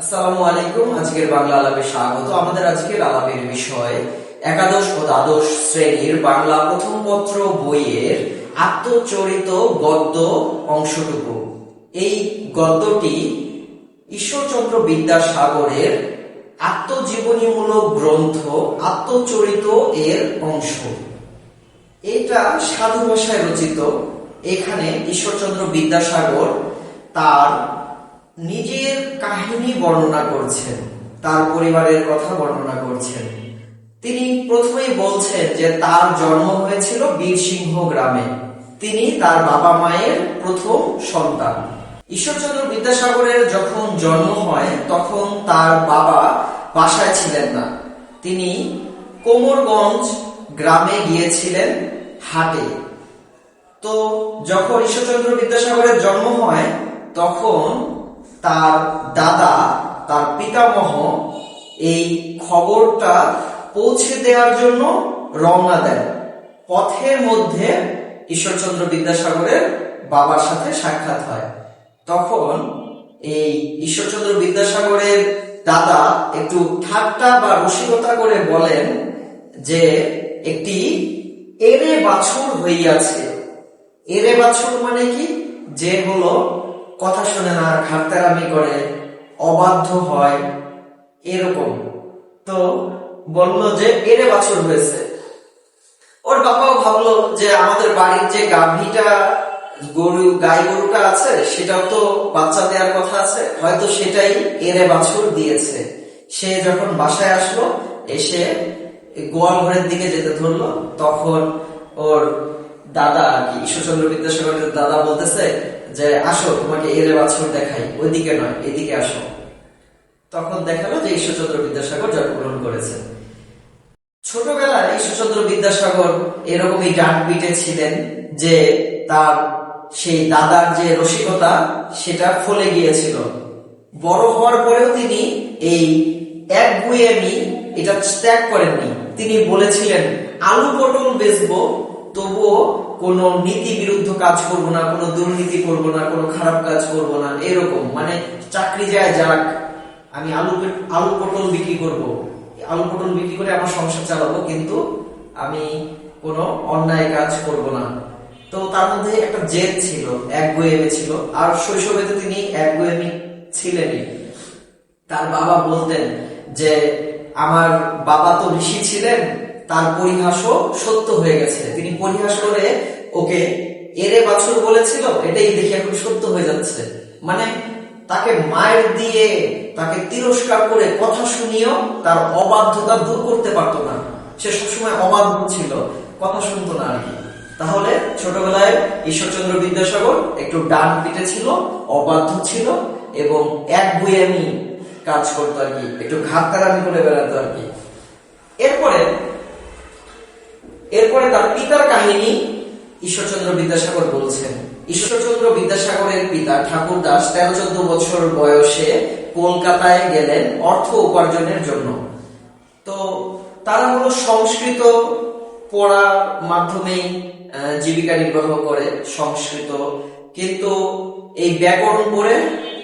আসসালামু আলাইকুম, আজকের বাংলা আলাপে স্বাগত। আমাদের আজকের আলাপের বিষয়, একাদশ ও দ্বাদশ শ্রেণির বাংলা প্রথম পত্র বইয়ের আত্মচরিত গদ্য অংশটুকু। এই গদ্যটি ঈশ্বরচন্দ্র বিদ্যাসাগরের আত্মজীবনীমূলক গ্রন্থ, আত্মচরিত এর অংশ। এটা সাধু ভাষায় রচিত। এখানে ঈশ্বরচন্দ্র বিদ্যাসাগর তার নিজের কাহিনী বর্ণনা করছেন, তার পরিবারের কথা বর্ণনা করছেন। তিনি প্রথমেই বলছেন যে তার জন্ম হয়েছিল বীরসিংহ গ্রামে। তিনি তার বাবা মায়ের প্রথম সন্তান। ঈশ্বরচন্দ্র বিদ্যাসাগরের যখন জন্ম হয়, তখন তার বাবা বাসায় ছিলেন না। তিনি কোমরগঞ্জ গ্রামে গিয়েছিলেন হাটে। তো যখন ঈশ্বরচন্দ্র বিদ্যাসাগরের জন্ম হয়, তখন তার দাদা, তার পিতামহ এই খবরটা পৌঁছে দেওয়ার জন্য রওনা দেন। পথের মধ্যে ঈশ্বরচন্দ্র বিদ্যাসাগরের বাবার সাথে সাক্ষাৎ হয়। তখন এই ঈশ্বরচন্দ্র বিদ্যাসাগরের দাদা একটু ঠাট্টা বা রসিকতা করে বলেন যে, একটি এরে বাছুর হইয়াছে। এরে বাছুর মানে কি? যে হলো কথা শুনে না ঘাটতারামি করে অবাধ্য হয় এরকম। তো বলল যে, এরে বাছুর হয়েছে। ওর বাবাও ভাবলো যে, আমাদের বাড়ির যে গাভীটা, গরু, গাই গরুটা আছে, সেটাও তো বাচ্চা দেওয়ার কথা আছে। হয়তো সেটাই এরে বাছুর দিয়েছে। সে যখন বাসায় আসলো, এসে গোয়াল ঘরের দিকে যেতে ধরলো। তখন ওর দাদা কি, ঈশ্বরচন্দ্র বিদ্যাসাগরের দাদা বলতেছে যে, আসো, তোমাকে এরে বাছুর দেখাই, ওইদিকে নয়, এদিকে আসো। তখন দেখাল যে ঈশ্বরচন্দ্র বিদ্যাসাগর জন্মগ্রহণ করেছেন। ছোটবেলায় ঈশ্বরচন্দ্র বিদ্যাসাগর এরকমই ডান পিটে ছিলেন যে, তার সেই দাদার যে রসিকতা, সেটা ফলে গিয়েছিল। বড় হওয়ার পরেও তিনি এই এক গুয়েমি এটা ত্যাগ করেননি। তিনি বলেছিলেন, আলু পটল বেচবো, তবুও কোনো নীতি বিরুদ্ধ কাজ করব না, কোনো দুর্নীতি করব না, কোনো খারাপ কাজ করব না, এরকম। মানে চাকরি যায় যাক, আমি আলু আলু পটল বিক্রি করব। আলু পটল বিক্রি করে আমার সংসার চালাবো, কিন্তু আমি কোনো অন্যায় কাজ করব না। তো তার মধ্যে একটা জেদ ছিল, এক গোয়েমি ছিল। আর শৈশবে তো তিনি এক গোয়েমি ছিলেনই। তার বাবা বলতেন যে, আমার বাবা তো ঋষি ছিলেন তার পরিহাসও সত্য হয়ে গেছে। তিনি পরিহাস করে ওকে এরে বাছুর বলেছিল, এটাই দেখি এখন সত্য হয়ে যাচ্ছে। মানে তাকে মায়ের দিয়ে, তাকে তিরস্কার করে কথা শুনিয়েও তার অবাধ্যতা দূর করতে পারতো না। সে সবসময় অবাধ্য ছিল, কথা শুনতো না আর কি। তাহলে ছোটবেলায় ঈশ্বরচন্দ্র বিদ্যাসাগর একটু ডান পিটে ছিল, অবাধ্য ছিল, এবং এক গুয়ামি কাজ করতো আর কি, একটু ঘাটতারামি করে বেড়াতো আর কি। এরপরে এরপরে তার পিতার কাহিনী ঈশ্বরচন্দ্র বিদ্যাসাগর বলছেন। ঈশ্বরচন্দ্র বিদ্যাসাগরের পিতা ঠাকুর দাস তেরো চোদ্দ বছর বয়সে কলকাতায় গেলেন অর্থ উপার্জনের জন্য। তো তারা হলো সংস্কৃত পড়ার মাধ্যমেই জীবিকা নির্বাহ করে সংস্কৃত। কিন্তু এই ব্যাকরণ পড়ে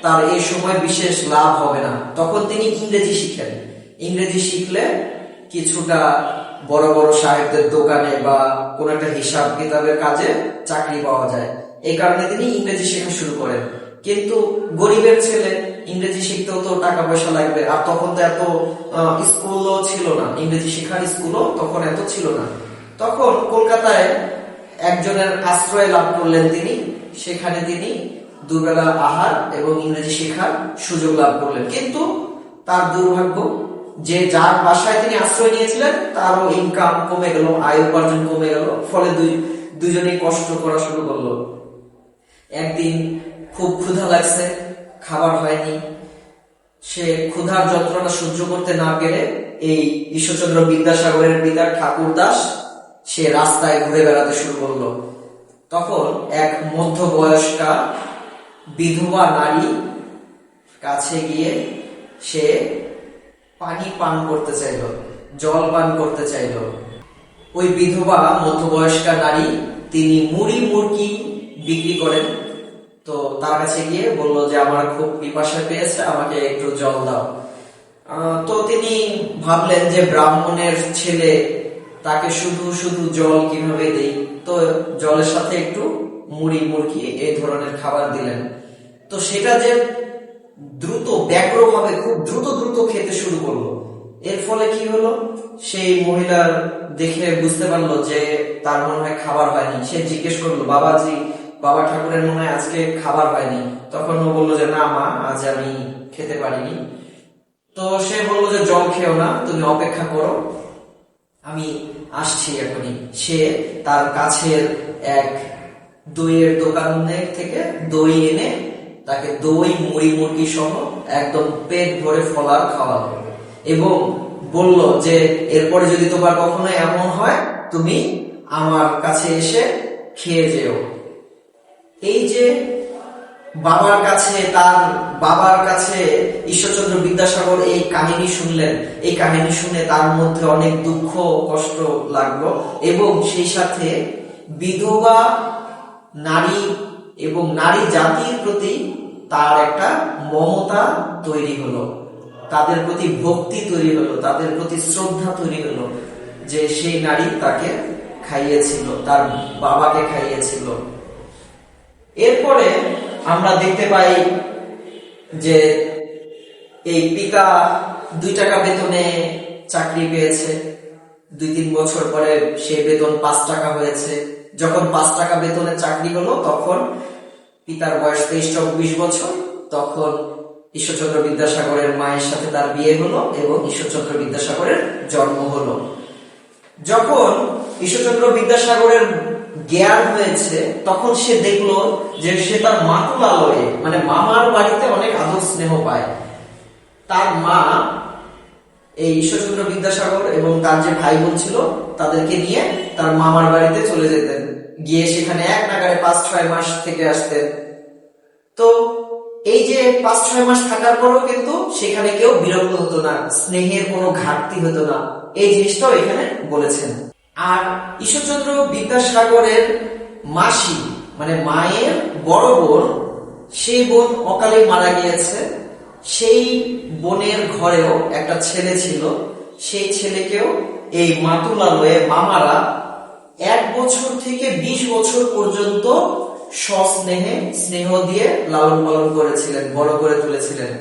তার এই সময় বিশেষ লাভ হবে না। তখন তিনি ইংরেজি শিখেন। ইংরেজি শিখলে কিছুটা বড় বড় সাহেবদের দোকানে বা কোন একটা হিসাব কিতাবের কাজে চাকরি পাওয়া যায়। এই কারণে তিনি ইংরেজি শেখা শুরু করেন। কিন্তু গরিবের ছেলে, ইংরেজি শিখতেও তো টাকা পয়সা লাগবে। আর তখন তো এত স্কুলও ছিল না। ইংরেজি শেখার স্কুলও তখন এত ছিল না। তখন কলকাতায় একজনের আশ্রয় লাভ করলেন তিনি। সেখানে তিনি দুবেলা আহার এবং ইংরেজি শেখার সুযোগ লাভ করলেন। কিন্তু তার দুর্ভাগ্য যে যার বাসায় তিনি আশ্রয় নিয়েছিলেন, তারও ইনকাম কমে গেল, আয় উপার্জন কমে গেল, ফলে দুই, দুজনেই কষ্ট করা শুরু করল। একদিন খুব ক্ষুধা লাগছে, খাবার হয়নি। সে ক্ষুধার যন্ত্রণা সহ্য করতে না পেরে এই ঈশ্বরচন্দ্র বিদ্যাসাগরের পিতা ঠাকুর দাস, সে রাস্তায় ঘুরে বেড়াতে শুরু করল। তখন এক মধ্যবয়স্কা বিধবা নারী কাছে গিয়ে সে পানি পান করতে চাইল, জল পান করতে চাইল। ওই বিধবা মধ্যবয়স্কা নারী, তিনি মুড়ি মুরগি বিক্রি করেন। তো তার কাছে গিয়ে বলল যে, আমার খুব পিপাসা পেয়েছে, আমাকে একটু জল দাও। তো তিনি ভাবলেন যে, ব্রাহ্মণের ছেলে, তাকে শুধু শুধু জল কীভাবে দেই? তো জলের সাথে একটু মুড়ি মুরগি এই ধরনের খাবার দিলেন। তো সেটা যে দ্রুত ব্যগ্রভাবে খুব দ্রুত দ্রুত খেতে শুরু করল। এর ফলে কি হলো? সেই মহিলার দেখে বুঝতে পারল যে তার মনে হয় খাবার হয়নি সে জিজ্ঞেস করল, বাবাজি, বাবা ঠাকুরের মনে হয় আজকে খাবার হয়নি তখন ও বলল যে, না মা, আজ আমি খেতে পারিনি। তো সে বলল যে, জল খেও না, তুমি অপেক্ষা করো। আমি আসছি এখনই। সে তার কাছের এক দইয়ের দোকান থেকে দই এনে তাকে দই, মুড়ি, মুরগি সহ একদম পেট ভরে ফলার খাওয়ালো এবং বলল যে, এরপরে যদি তোমার কখনো এমন হয়, তুমি আমার কাছে এসে খেয়ে যেও। এই যে বাবার কাছে, তার বাবার কাছে ঈশ্বরচন্দ্র বিদ্যাসাগর এই কাহিনী শুনলেন, এই কাহিনী শুনে তার মধ্যে অনেক দুঃখ, কষ্ট লাগল এবং সেই সাথে বিধবা, নারী এবং নারী জাতির প্রতি তার একটা মমতা তৈরি হলো। তাদের প্রতি ভক্তি তৈরি হলো, তাদের প্রতি শ্রদ্ধা তৈরি হলো যে সেই নারী তাকে খাইয়েছিল, তার বাবাকে খাইয়েছিল। এরপরে আমরা দেখতে পাই যে এই পিতা দুই টাকা বেতনে চাকরি পেয়েছে। দুই তিন বছর পরে সে বেতন পাঁচ টাকা হয়েছে। যখন পাঁচ টাকা বেতনে চাকরি হলো, তখন পিতার বয়স তেইশ চব্বিশ বছর, তখন ঈশ্বরচন্দ্র বিদ্যাসাগরের মায়ের সাথে তার বিয়ে হলো এবং ঈশ্বরচন্দ্র বিদ্যাসাগরের জন্ম হলো। যখন ঈশ্বরচন্দ্র বিদ্যাসাগরের জ্ঞান হয়েছে, তখন সে দেখল যে সে তার মাতুলালয়ে মানে মামার বাড়িতে অনেক আদর স্নেহ পায়। তার মা এই ঈশ্বরচন্দ্র বিদ্যাসাগর এবং তার যে ভাই বোন ছিল, তাদেরকে নিয়ে তার মামার বাড়িতে চলে যেতেন। গিয়ে সেখানে এক নাগারে পাঁচ, ছয় মাস থেকে আসতেন তো এই যে পাঁচ, ছয় মাস থাকার পরও কিন্তু সেখানে কেউ বিরক্ত হতো না, স্নেহের কোনো ঘাটতি হতো না। এই জিনিসটাও এখানে বলেছেন। আর ঈশ্বরচন্দ্র বিদ্যাসাগরের মাসি মানে মায়ের বড় বোন, সেই বোন অকালে মারা গিয়েছে। সেই বোনের ঘরেও একটা ছেলে ছিল। সেই ছেলেকেও এই মাতুলালয়ে মামারা এক বছর থেকে বিশ বছর পর্যন্ত সস্নেহে স্নেহ দিয়ে লালন পালন করেছিলেন, বড় করে তুলেছিলেন।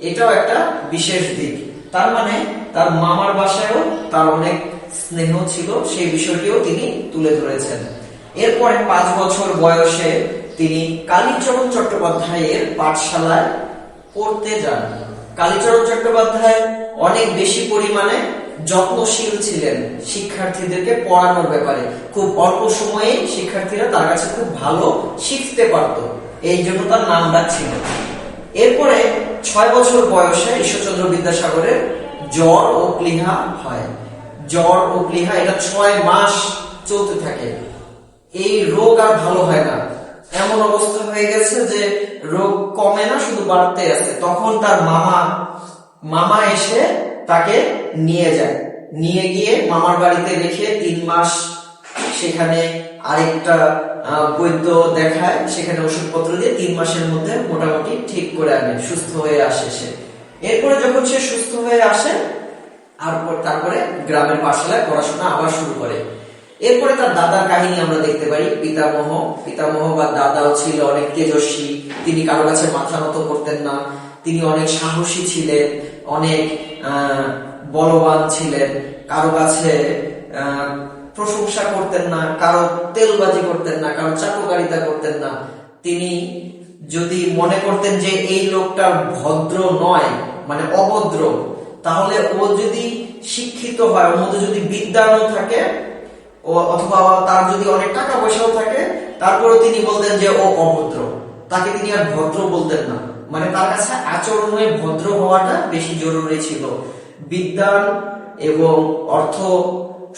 এটাও একটা বিশেষ দিক। তার মানে তার মামার বাসায়ও তার অনেক স্নেহ ছিল, সেই বিষয়টিও তিনি তুলে ধরেছেন। এরপরে পাঁচ বছর বয়সে তিনি কালীচরণ চট্টোপাধ্যায়ের পাঠশালায় পড়তে যান। কালীচরণ চট্টোপাধ্যায় অনেক বেশি পরিমাণে যত্নশীল ছিলেন শিক্ষার্থীদেরকে পড়ানোর ব্যাপারে। খুব অল্প সময়ে শিক্ষার্থীরা তার কাছে খুব ভালো শিখতে পারত। এই জন্য তার নাম ডাক ছিল। এরপরে ছয় বছর বয়সে ঈশ্বরচন্দ্র বিদ্যাসাগরের জ্বর ও প্লিহা হয়। জ্বর ও প্লিহা এটা ছয় মাস চলতে থাকে। এই রোগ আর ভালো হয় না। এমন অবস্থা হয়ে গেছে যে রোগ কমে না, শুধু বাড়তে আছে। তখন তার মামা মামা এসে তাকে নিয়ে যায়। নিয়ে গিয়ে মামার বাড়িতে রেখে তিন মাস সেখানে আরেকটা বৈদ্য দেখায়। সেখানে ওষুধপত্র দিয়ে তিন মাসের মধ্যে মোটামুটি ঠিক করে আনে, সুস্থ হয়ে আসে সে। এরপরে যখন সে সুস্থ হয়ে আসে, আর তারপরে গ্রামের পাঠশালায় পড়াশোনা আবার শুরু করে। এরপরে তার দাদার কাহিনী আমরা দেখতে পারি। পিতামহ পিতামহ বা দাদাও ছিল অনেক তেজস্বী। তিনি কারও কাছে মাথা নত করতেন না। তিনি অনেক সাহসী ছিলেন, অনেক বলবান ছিলেন। কারও কাছে প্রশংসা করতেন না, কারও তেলবাজি করতেন না, কারও চাটুকারিতা করতেন না। তিনি যদি মনে করতেন যে এই লোকটা ভদ্র নয় মানে অভদ্র, তাহলে ও যদি শিক্ষিত হয়, ওর মধ্যে যদি বিদ্যানও থাকে, ও অথবা তার যদি অনেক টাকা পয়সাও থাকে, তারপরেও তিনি বলতেন যে ও অভদ্র। তাকে তিনি আর ভদ্র বলতেন না। মানে তার কাছে আচরণে ভদ্র হওয়াটা বেশি জরুরি ছিল। বিদ্যান এবং অর্থ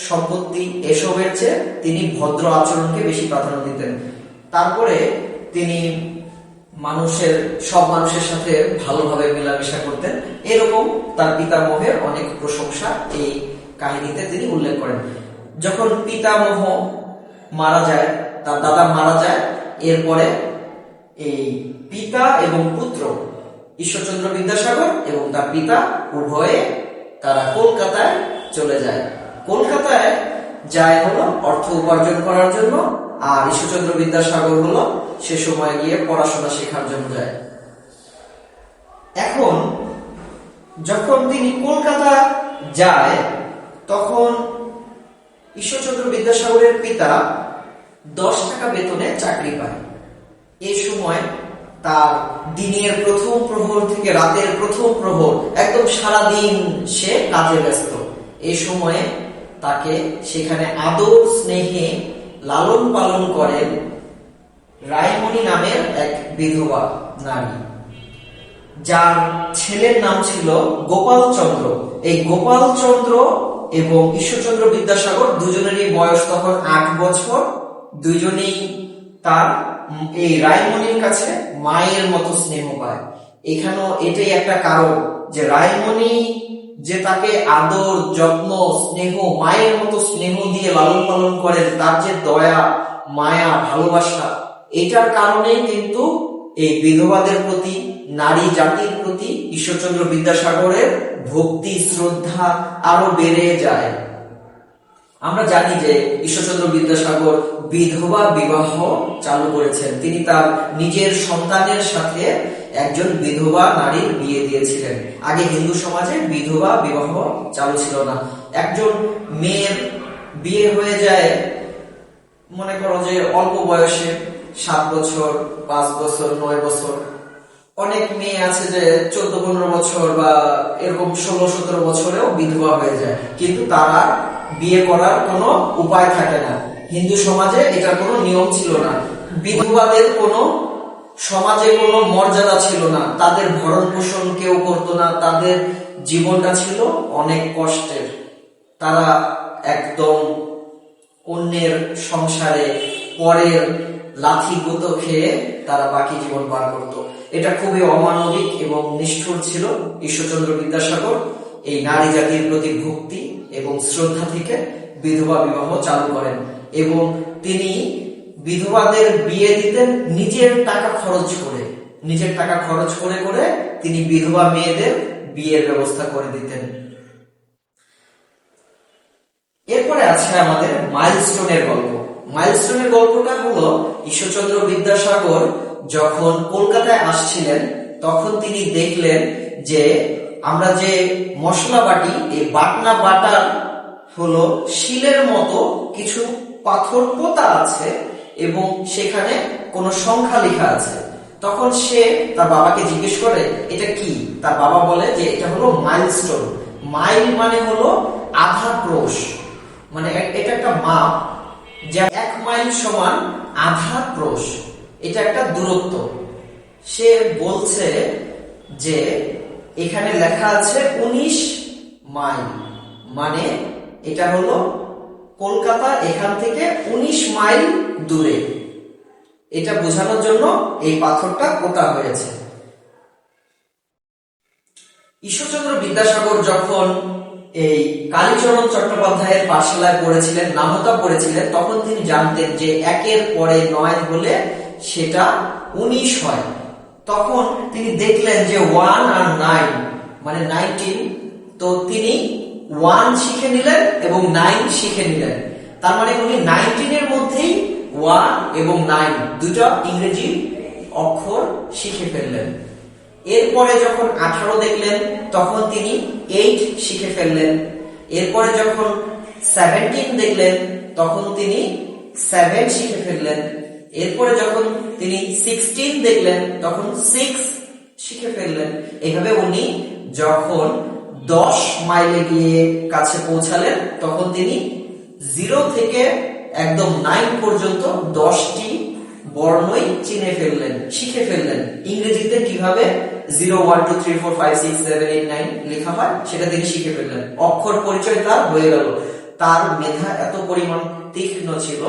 সম্পত্তি এসবের চেয়ে তিনি ভদ্র আচরণকে বেশি প্রাধান্য দিতেন। তারপরে তিনি মানুষের, সব মানুষের সাথে ভালোভাবে মেলামেশা করতেন। এরকম তার পিতামহের অনেক প্রশংসা এই কাহিনীতে তিনি উল্লেখ করেন। যখন পিতামহ মারা যায়, তার দাদা মারা যায়, এরপরে এই পিতা এবং পুত্র, ঈশ্বরচন্দ্র বিদ্যাসাগর এবং তার পিতা উভয়ে তারা কলকাতায় চলে যায়। কলকাতায় যায় হলো অর্থ উপার্জন করার জন্য, আর ঈশ্বরচন্দ্র বিদ্যাসাগর হলো সে সময় গিয়ে পড়াশোনা শেখার জন্য যায়। এখন যখন তিনি কলকাতা যায়, তখন ঈশ্বরচন্দ্র বিদ্যাসাগরের পিতা দশ টাকা বেতনে চাকরি পায়। এই সময় তার দিনের প্রথম প্রহর থেকে রাতের প্রথম প্রহর, একদম সারাদিন সে কাজে ব্যস্ত। এ সময়ে তাকে সেখানে আদর স্নেহে লালন পালন করেন রায়মণি নামের এক বিধবা নারী। যার ছেলের নাম ছিল গোপাল চন্দ্র এই গোপাল চন্দ্র এবং ঈশ্বরচন্দ্র বিদ্যাসাগর দুজনেরই বয়স তখন আট বছর। দুজনেই তার এই রায়মণির কাছে মায়ের মতো স্নেহ পায়। এখানেও এটাই একটা কারণ যে রায়মণি যে তাকে আদর, যত্ন, স্নেহ, মায়ের মতো স্নেহ দিয়ে লালন পালন করেন, তার যে দয়া, মায়া, ভালোবাসা, এটার কারণেই কিন্তু এই বিধবাদের প্রতি, নারী জাতির প্রতি ঈশ্বরচন্দ্র বিদ্যাসাগরের ভক্তি, শ্রদ্ধা আরও বেড়ে যায়। আমরা জানি যে ঈশ্বরচন্দ্র বিদ্যাসাগর বিধবা বিবাহ চালু করেছেন। তিনি তার নিজের সন্তানের সাথে একজন বিধবা নারীর বিয়ে দিয়েছিলেন। আগে হিন্দু সমাজে বিধবা বিবাহ চালু ছিল না। একজন মেয়ের বিয়ে হয়ে যায়, মনে করো যে অল্প বয়সে সাত বছর, পাঁচ বছর, নয় বছর। অনেক মেয়ে আছে যে চোদ্দ, পনেরো বছর বা এরকম ষোলো, সতেরো বছরেও বিধবা হয়ে যায়। কিন্তু তারা বিয়ে করার কোনো উপায় থাকে না। হিন্দু সমাজে এটার কোনো নিয়ম ছিল না। বিধবাদের কোনো সমাজে কোনো মর্যাদা ছিল না। তাদের ভরণ পোষণ কেউ করতো না। তাদের জীবনটা ছিল অনেক কষ্টের। তারা একদম অন্যের সংসারে পরের লাথি গুঁতো খেয়ে তারা বাকি জীবন পার করত। এটা খুবই অমানবিক এবং নিষ্ঠুর ছিল ঈশ্বরচন্দ্র বিদ্যাসাগর, এই নারী জাতির প্রতি ভক্তি এবং শ্রদ্ধা থেকে বিধবা বিবাহ চালু করেন এবং তিনি বিধবাদের বিয়ে দিতেন নিজের টাকা খরচ করে, নিজের টাকা খরচ করে করে তিনি বিধবা মেয়েদের বিয়ের ব্যবস্থা করে দিতেন। এরপরে আছে আমাদের মাইলস্টোনের গল্প। মাইলস্টোনের গল্পটা হলো ঈশ্বরচন্দ্র বিদ্যাসাগর যখন কলকাতায় আসছিলেন, তখন তিনি দেখলেন যে আমরা যে মশলা বাটি, এই বাটনা বাটার হলো শিলের মতো কিছু পাথর পোতা আছে এবং সেখানে কোনো সংখ্যা লেখা আছে। তখন সে তার বাবাকে জিজ্ঞেস করে, এটা কি? তার বাবা বলে যে, এটা হলো মাইলস্টোন মাইল মানে হলো আধা ক্রোশ। মানে এটা একটা মাপ যা এক মাইল সমান আধা ক্রোশ। এটা একটা দূরত্ব। সে বলছে যে এখানে লেখা আছে উনিশ মাইল। মানে এটা হলো কলকাতা এখান থেকে উনিশ মাইল দূরে। এটা বোঝানোর জন্য এই পাথরটা পোতা হয়েছে। ঈশ্বরচন্দ্র বিদ্যাসাগর যখন এই কালীচরণ চট্টোপাধ্যায়ের পাঠশালায় পড়েছিলেন, নামতা পড়েছিলেন, তখন তিনি জানতেন যে একের পরে নয় হলে সেটা উনিশ হয়। তখন তিনি দেখলেন যে ওয়ান আর নাইন মানে নাইনটিন তো তিনি ওয়ান শিখে নিলেন এবং নাইন শিখে নিলেন। তার মানে উনি নাইনটিনের মধ্যেই ওয়ান এবং নাইন দুটো ইংরেজি অক্ষর শিখে ফেললেন। এরপরে যখন আঠারো দেখলেন, তখন তিনি এইট শিখে ফেললেন। এরপরে যখন সেভেন্টিন দেখলেন, তখন তিনি সেভেন শিখে ফেললেন। এরপরে যখন তিনি সিক্সটিন দেখলেন, তখন সিক্স শিখে ফেললেন। এইভাবে উনি যখন দশ মাইলে গিয়ে কাছে পৌঁছালেন, তখন তিনি জিরো থেকে একদম নাইন পর্যন্ত দশটি বর্ণই চিনে ফেললেন, শিখে ফেললেন। ইংরেজিতে কীভাবে zero one two three four five six seven eight nine লেখা হয়, সেটা তিনি শিখে ফেললেন। অক্ষর পরিচয় তার হয়ে গেল। তার মেধা এত পরিমাণ তীক্ষ্ণ ছিল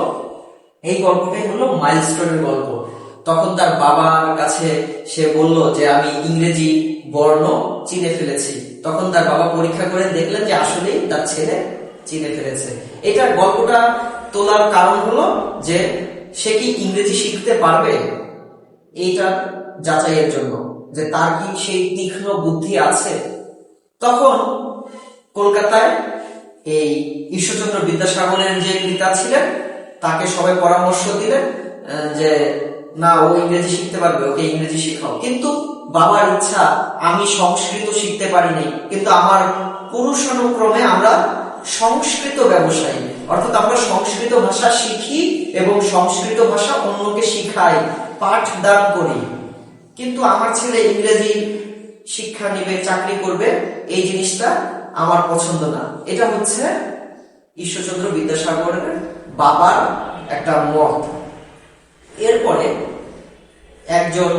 এই গল্পটাই হলো মাইলস্টোনের গল্প। তখন তার বাবার কাছে সে বলল যে, আমি ইংরেজি বর্ণ চিনে ফেলেছি। তখন তার বাবা পরীক্ষা করে দেখলেন যে, আসলেই তার ছেলে চিনে ফেলেছে। এটা গল্পটা তোলার কারণ হলো যে, সে কি ইংরেজি শিখতে পারবে? এইটার যাচাইয়ের জন্য। যে, তার কি সেই তীক্ষ্ণ বুদ্ধি আছে? তখন কলকাতায় এই ঈশ্বরচন্দ্র বিদ্যাসাগরের যে পিতা ছিলেন তাকে সবাই পরামর্শ দিলেন যে, না, ও ইংরেজি শিখতে পারবে, ওকে ইংরেজি শেখাও। কিন্তু বাবার ইচ্ছা, আমি সংস্কৃত শিখতে পারিনি। কিন্তু আমার পুরুষানুক্রমে আমরা সংস্কৃত ব্যবসায়ী। অর্থাৎ আমরা সংস্কৃত ভাষা শিখি এবং সংস্কৃত ভাষা অন্যকে শিখাই পাঠদান করি। কিন্তু আমার ছেলে ইংরেজি শিক্ষা নিবে, চাকরি করবে, এই জিনিসটা আমার পছন্দ না। এটা হচ্ছে ঈশ্বরচন্দ্র বিদ্যাসাগরের বাবার একটা মত। এরপরে একজন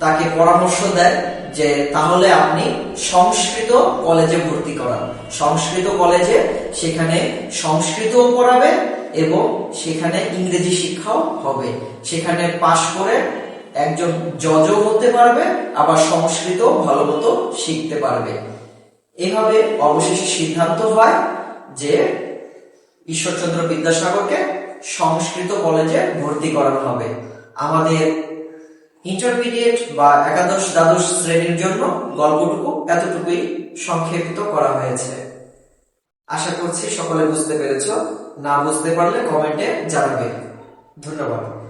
তাকে পরামর্শ দেয় যে, তাহলে আপনি সংস্কৃত কলেজে ভর্তি করান। সংস্কৃত কলেজে সেখানে সংস্কৃতও পড়াবে এবং সেখানে ইংরেজি শিক্ষাও হবে। সেখানে পাশ করে একজন জজও হতে পারবে, আবার সংস্কৃত ভালো মতো শিখতে পারবে। এভাবে অবশেষে সিদ্ধান্ত হয় যে ঈশ্বরচন্দ্র বিদ্যাসাগরকে সংস্কৃত কলেজে ভর্তি করানো হবে। আমাদের ইন্টারমিডিয়েট বা একাদশ দ্বাদশ শ্রেণির জন্য গল্পটুকু এতটুকুই সংক্ষেপিত করা হয়েছে। আশা করছি সকলে বুঝতে পেরেছ। না বুঝতে পারলে কমেন্টে জানাবে। ধন্যবাদ।